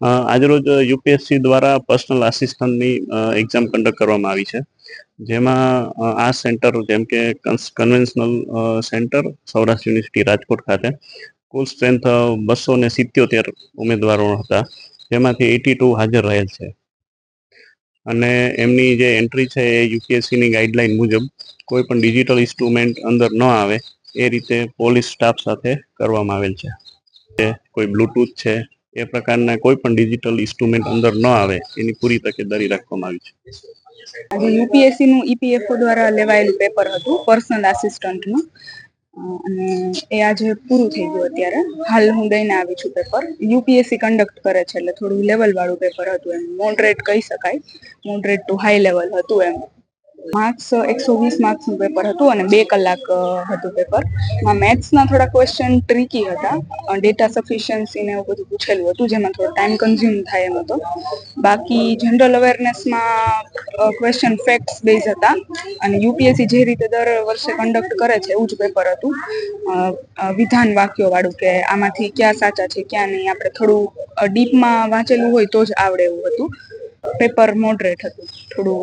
આજરોજ યુપીએસસી દ્વારા personal આસિસ્ટન્ટની exam conduct કરવામાં આવી છે. જેમાં આ સેન્ટર જેમ કે conventional centre Saurashtra university Rajkot ખાતે, કુલ સ્ટ્રેન્થ બસો ને સિત્યોતેર ઉમેદવારો હતા. જેમાંથી એટી ટુ હાજર રહેલ છે. અને એમની જે એન્ટ્રી છે એ યુપીએસસીની ગાઈડલાઈન મુજબ, કોઈ પણ ડિજિટલ ઇન્સ્ટ્રુમેન્ટ અંદર ન આવે, એ રીતે પોલીસ સ્ટાફ સાથે કરવામાં આવેલ છે. કોઈ બ્લૂટૂથ છે એ પ્રકારના કોઈ પણ ડિજિટલ ઇન્સ્ટ્રુમેન્ટ અંદર ન આવે, એની પૂરી તકેદારી રાખવામાં આવી છે. આજે યુપીએસસી નું ઈપીએફઓ દ્વારા લેવાયેલું પેપર હતું પર્સનલ આસિસ્ટન્ટનું અને એ આજે પૂરું થઈ ગયું અત્યારે. હાલ હું દઈને આવી છું પેપર યુપીએસસી કન્ડક્ટ કરે છે એટલે થોડું લેવલ વાળું પેપર હતું એમ. મોડરેટ કહી શકાય. મોડરેટ ટુ હાઈ લેવલ હતું એમ. માર્ક્સ એકસો વીસ માર્ક્સનું પેપર હતું અને બે કલાક હતું પેપર મેથ્સના થોડા ક્વેશ્ચન ટ્રીકી હતા. ડેટા સફિશિયન્સી ને એવું બધું પૂછેલું હતું, જેમાં થોડો ટાઈમ કન્ઝ્યુમ થાય એમ હતો. બાકી જનરલ અવેરનેસમાં ક્વેશ્ચન ફેક્ટ્સ બેઝ હતા. અને યુપીએસસી જે રીતે દર વર્ષે કન્ડક્ટ કરે છે, એવું જ પેપર હતું. વિધાન વાક્યો વાળું કે આમાંથી ક્યાં સાચા છે, ક્યાં નહીં. આપણે થોડું ડીપમાં વાંચેલું હોય તો જ આવડે એવું હતું. પેપર મોડરેટ હતું, થોડું